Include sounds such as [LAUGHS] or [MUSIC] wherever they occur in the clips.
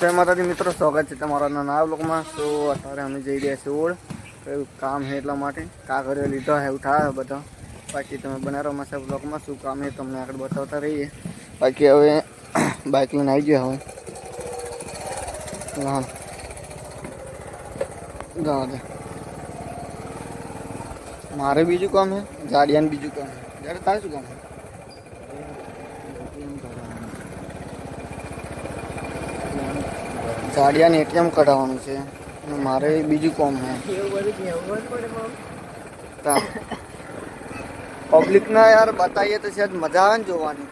જય માતાજી, મિત્રો, સ્વાગત છે તમારા નવા બ્લોગમાં તો અત્યારે અમે જઈ રહ્યા છીએ ઓળ. કયું કામ છે એટલા માટે? કાગળિયો લીધો છે એવું થાય બધા. બાકી તમે બનાવવામાં છે બ્લોગમાં શું કામ છે તમને આગળ બતાવતા રહીએ. બાકી હવે [COUGHS] બાઇક લઈને આવી ગયા હવે. હા. જવા દે. મારે બીજું કામ છે, જાડિયાને બીજું કામ છે. જ્યારે તારે શું કામ છે? જાડિયાને એટીએમ કઢાવવાનું છે. અને મારે બીજું કોમ છે. પબ્લિક ના યાર બતાવીએ તો શાયદ મજા આવે ને જોવાની.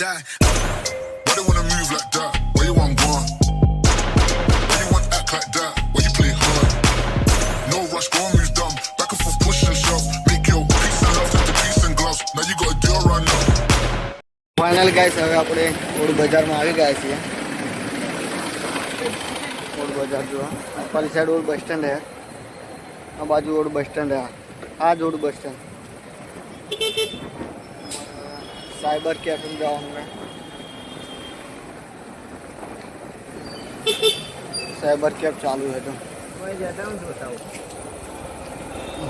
Die. Why they wanna move like that? Where you want one? Why you want act like that? Why you play hard? No rush, go on, move dumb. Back and forth, push and shove. Make your peace and love turn to peace and gloves. Now you gotta do it right now. Final guys હવે આપણે odd બજારમાં આવી ગયા છીએ odd બજાર જોવા પાલી side odd bus stand હે આ બાજુ ઓડ બસ સ્ટેન્ડ હે આ જ Od bus stand cyber cafe જવાનું હે સાયબર કેફ ચાલુ હે તો.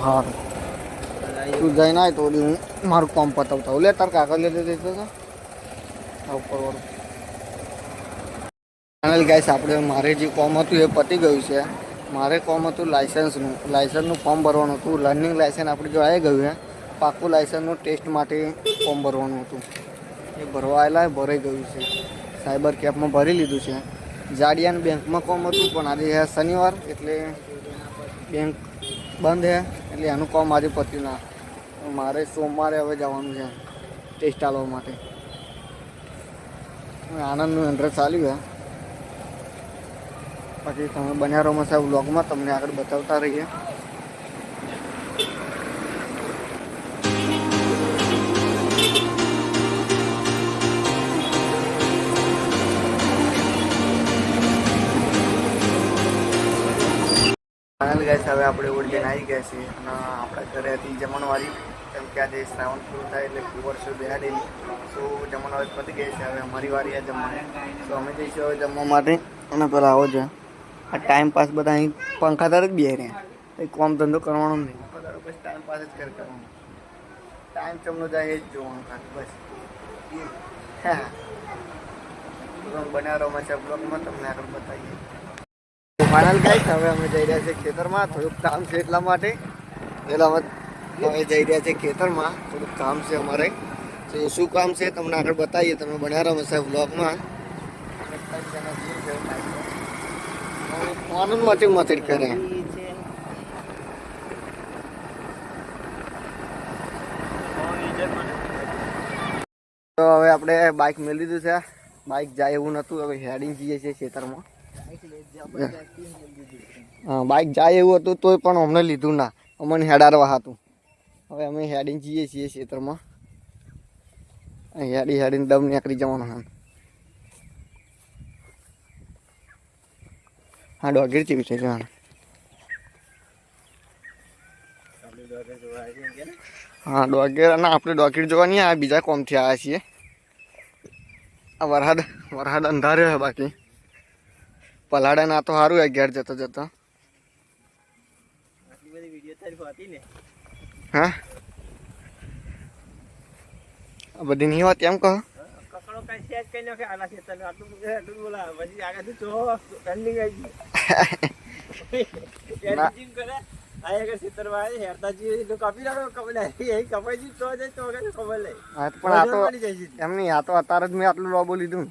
હા તું જઈને આય તો હું મારું કામ પતાવતા હું લે તાર કાગળ લેતે દેતો હતો આ ઉપરવાળું. ફાઇનલ ગાઈસ આપણે મારે જે કોમ હતું એ પતી ગયું છે. મારે કોમ હતું લાઇસન્સનું લાઇસન્સનું ફોર્મ ભરવાનું હતું. લર્નિંગ લાઇસન્સ આપણે જો આવી ગયું છે. પાકું લાઇસન્સનું ટેસ્ટ માટે ફોર્મ ભરવાનું હતું. એ ભરવા આવેલા ભરાઈ ગયું છે. સાયબર કેફમાં ભરી લીધું છે. જાડિયાન બેંકમાં કોમ હતું, પણ આજે હે શનિવાર, એટલે બેંક બંધ હે, એટલે એનું કોમ આજે પત્યું ના. મારે સોમવારે હવે જવાનું છે ટેસ્ટ આલવા માટે. આનંદનું એન્ડ્રેસ ચાલ્યું છે પછી તમે બન્યા રહો સાહેબ બ્લોગમાં તમને આગળ બતાવતા રહીએ. ફાઇનલ ગાઈસ હવે આપણે ઓડિયન આવી ગયા છીએ અને આપણા ઘરે હતી જમણવારી, કેમ કે આજે શ્રાવણ પૂરું થાય એટલે વર્ષો બેહાડેલી તો જમણવારી પતી ગઈ છે, હવે અમારી વારી આ જમવાની. તો અમે જઈશું હવે જમવા માટે અને પેલા આવો છે આ ટાઈમ પાસ બધા અહીં પંખાદાર જ બે રહ્યા. કંઈ કોમ ધંધો કરવાનો નહીં. પધારો બસ ટાઈમ પાસ જ કરી કરવાનો. ટાઈમ ચમનો જાય એ જ જોવાનું ખાલી, બસ. હા. બનાવો છે બ્લોગમાં તમને આગળ બતાવીએ. ફાઇનલ ગાઈસ હવે અમે જઈ રહ્યા છીએ ખેતરમાં. થોડુંક કામ છે એટલા માટે. પહેલાં અમે જઈ રહ્યા છીએ ખેતરમાં. થોડુંક કામ છે અમારે. તો શું કામ છે તમને આગળ બતાવીએ. તમે બન્યા રહો સાહેબ બ્લોગમાં આનંદ માટે મતડ કરે. તો હવે આપણે બાઇક મેળવી દીધું છે. બાઇક જાય એવું નહોતું. હવે હેડિંગ જઈએ છીએ ખેતરમાં. હા બાઇક જાય એવું હતું તોય પણ અમને લીધું ના. અમને હેડારવા હતું. હવે અમે હેડીને જઈએ છીએ ખેતરમાં હેડી હેડીને દમ નીકળી જવાનું હા હા, ડોગીર ચીવી છે જવાનું હા, ડોગીર ના આપણે ડોગીર જોવા નહીં આવ્યા, બીજા કોમથી આવ્યા છીએ. આ વરહાદ વરસાદ અંધારે હોય બાકી. પલાડા ના તો સારું અગિયાર જતો જતો. હા? બધી નહીં હોત એમ કહો. કકડો કઈ સેજ કઈ નાખે આના ખેતરને આટલું બધું આટલું બોલા પછી આગળથી તો રનિંગ આવી ગઈ. [LAUGHS] ના. એડિટિંગ કરે. આ એક ખેતરમાં આવે હેરતા જઈએ તો કાપી નાખો એ કપાઈ જી તો જાય તો આગળ ખબર લે હા તો પણ આ મળી જાય છે. એમ આ તો અત્યારે જ મેં આટલું લોબો લીધું.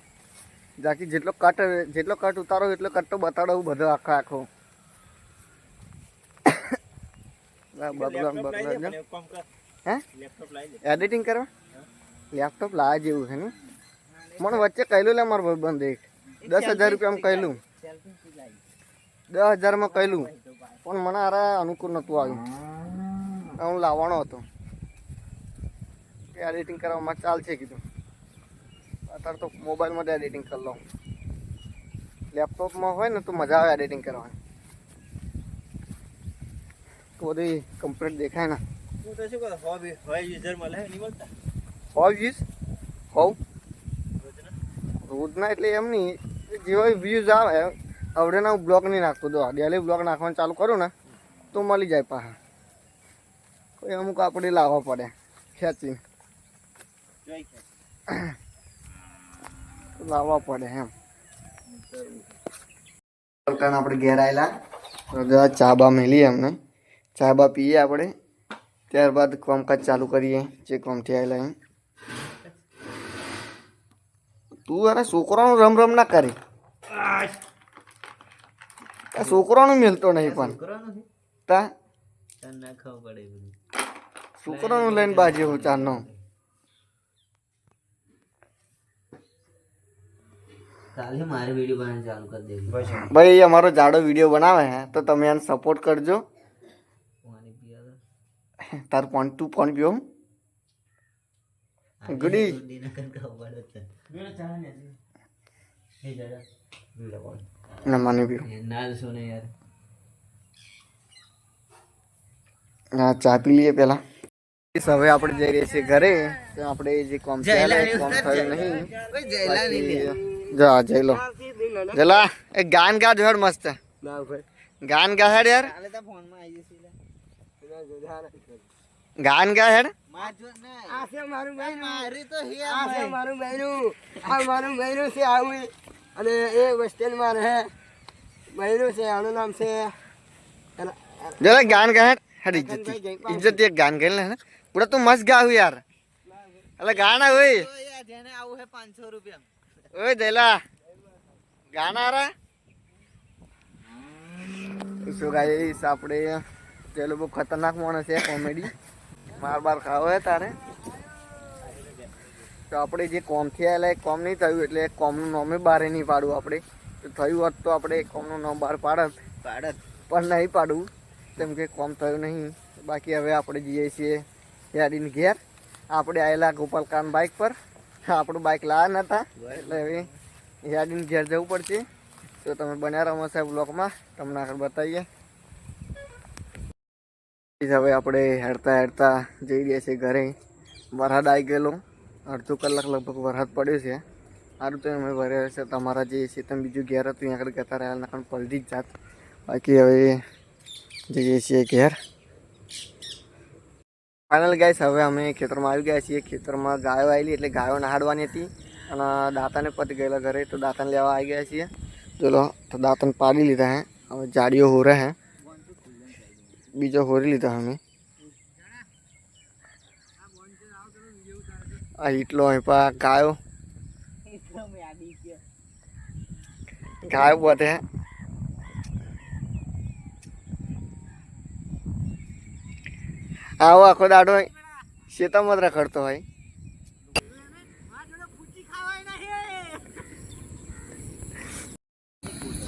જાકી જેટલો કટ જેટલો કટ ઉતારો એટલો કટ તો બતાડો બધો આખો આખો. હે? એડિટિંગ કરવા લેપટોપ લાવા જેવું છે ને? મને વચ્ચે કહેલું લે મારો ભાઈબંધ એક. દસ હજાર રૂપિયામાં કહેલું. દસ હજારમાં કહેલું. પણ મને આરા અનુકૂળ નહોતું આવ્યું. હું. લાવવાનો હતો. એડિટિંગ કરવામાં ચાલશે કીધું. અત્યારે તો મોબાઈલમાં જ એડિટિંગ કરી લઉં. લેપટોપમાં હોય ને તો મજા આવે એડિટિંગ કરવાની. તો બધી કમ્પ્લીટ દેખાય ને. હું તો શું કહું હોય હોય યુઝર મળે નહીં મળતા? હોવ રોજના? એટલે એમ નહીં જેવો વ્યૂઝ આવે આવડેના હું બ્લોગ નહીં નાખતો. જો ડેલી બ્લોગ નાખવાનું ચાલુ કરું ને તો મળી જાય પાછા. કોઈ અમુક આપણે લાવવા પડે ખેંચી જોઈ કે [COUGHS] લાવવા પડે એમ. કાન આપણે ઘેર આવેલા ચા બા મેલીએ અમને ચા બા પીએ આપણે. ત્યારબાદ કામકાજ ચાલુ કરીએ જે કામથી આવેલા એમ. તું અરે છોકરાનું રમ રમ ના કરી. આ છોકરાનું મેલતો નહીં પણ. તા? છોકરાનું લઈને બાજે હું ચારનો કાલે મારે વીડિયો બનાવવાનું ચાલુ કરી દેવી ભાઈ અમારો જાડો વીડિયો બનાવે હે તો તમે એને સપોર્ટ કરજો. તાર પોન તું પોન પીઓ ગુડી. ને મને પીવો. ના સોને યાર. હા ચા પી લઈએ પેલા હવે આપણે જઈ રહ્યા છીએ ઘરે તો આપણે જે કોમ કોમ થયું નહીં. જા જઈ લો. જલા એ ગાન ગા જોડ મસ્ત. ગાન ગા હેડ યાર. કાલે તો ફોનમાં આવી જશે ગાન ગા હેડ. છે મારું બહેનું મારી તો હે આ છે અને એ હોસ્ટેલમાં રહે. આનું નામ છે. જરા ગાન ગા હેડ. હેડ ઇજ્જત ઇજ્જત એક ગાન ગયેલ ને પૂરા તું મસ્ત ગાવું યાર. એટલે ગાના હોય. જેને આવું હે પાંચસો રૂપિયા. ઓય દેલા. ગાના રે. શું ગાઈસ આપણે પેલો બહુ ખતરનાક માણસ છે કોમેડી. માર બાર ખાવો હે તારે. તો આપણે જે કોમથી આવેલા એ કોમ નહીં થયું એટલે કોમનું નામે બહાર નહીં પાડવું આપણે. તો થયું હોત તો આપણે કોમનું નામ બહાર પાડત. પાડત. પણ નહીં પાડવું. કેમ કે કોમ થયું નહીં. બાકી હવે આપણે જઈએ છીએ યાદીન ઘેર. આપણે આવેલા ગોપાલકાન બાઇક પર. આપણું બાઇક લાવ્યા નતા એટલે હવે યાદીને ઘેર જવું પડશે. તો તમે બન્યા રહો સાહેબ બ્લોકમાં તમને આગળ બતાવીએ. હવે આપણે હેડતા હેડતા જઈ રહ્યા છીએ ઘરે. વરસાદ આવી ગયેલો. અડધો કલાક લગભગ વરસાદ પડ્યો છે. સારું તો અમે ભરે છે. તમારા જે છે તમે બીજું ઘેર હતું ત્યાં આગળ જતા રહ્યા નકર પલટી જ જાત. બાકી હવે જઈએ છીએ ઘેર. ફાઇનલ ગાઈસ હવે અમે ખેતરમાં આવી ગયા છીએ. ખેતરમાં ગાયો આવેલી એટલે ગાયો નહાડવાની હતી. અને દાંતાને પતી ગયેલા ઘરે તો દાંતાને લેવા આવી ગયા છીએ. ચલો તો દાંતન પાડી લીધા હે. હવે જાડીઓ હોરે હે. બીજો હોરી લીધા અમે. આ ઈટલો અહીં પા ગાયો. ગાયો. બધે હે આવો આખો દાડો શેતામાં જ રખડતો હોય.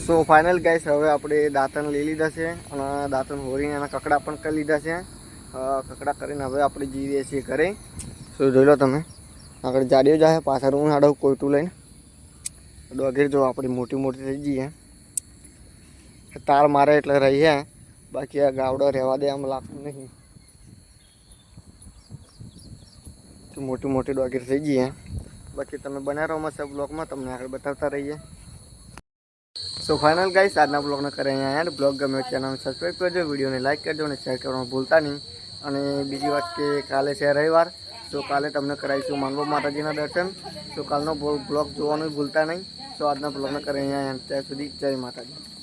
સો ફાઇનલ ગાઈસ હવે આપણે દાંતણ લઈ લીધા છે અને દાંતણ હોરીને એના કકડા પણ કરી લીધા છે. કકડા કરીને હવે આપણે જીવીએ છીએ ઘરે. સો જોઈ લો તમે. આગળ જાડીઓ જાય પાછળ હું આડો કોઈટું લઈને. ડોગેર જો આપણી મોટી મોટી થઈ જઈએ. તાર મારે એટલે રહીએ બાકી આ ગાવડો રહેવા દે આમ લાગતું નહીં. તો મોટી મોટી ડોગીર થઈ ગઈ બાકી તમે બન્યા રહો મસ્ત બ્લોગમાં તમને આગળ બતાવતા રહીએ. સો ફાઇનલ ગાઈસ આજના બ્લોગને કરે અહીંયા યાર બ્લોગ ગમે ચેનલ સબસ્ક્રાઈબ કરજો, વિડીયોને લાઈક કરજો અને શેર કરવાનું ભૂલતા નહીં. અને બીજી વાત કે કાલે છે રવિવાર તો કાલે તમને કરાવીશું માનવ માતાજીના દર્શન. તો કાલનો બ્લોગ જોવાનું ભૂલતા નહીં. તો આજના બ્લોગને કરે અહીંયા ત્યાં સુધી જય માતાજી.